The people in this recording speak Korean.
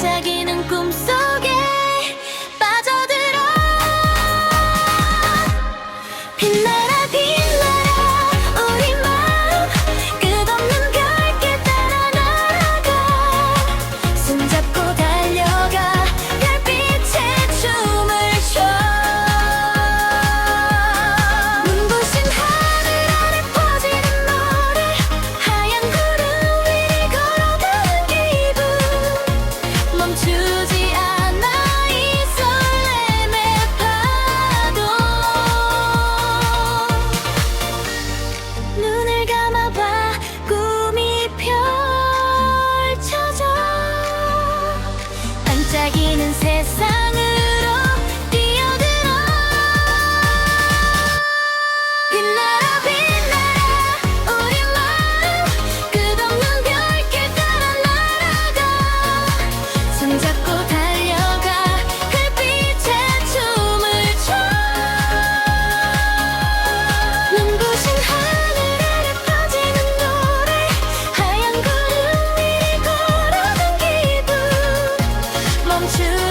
갑자기 멈추지 않아 이 설렘의 파도. 눈을 감아봐 꿈이 펼쳐져. 반짝이는 세상을 you.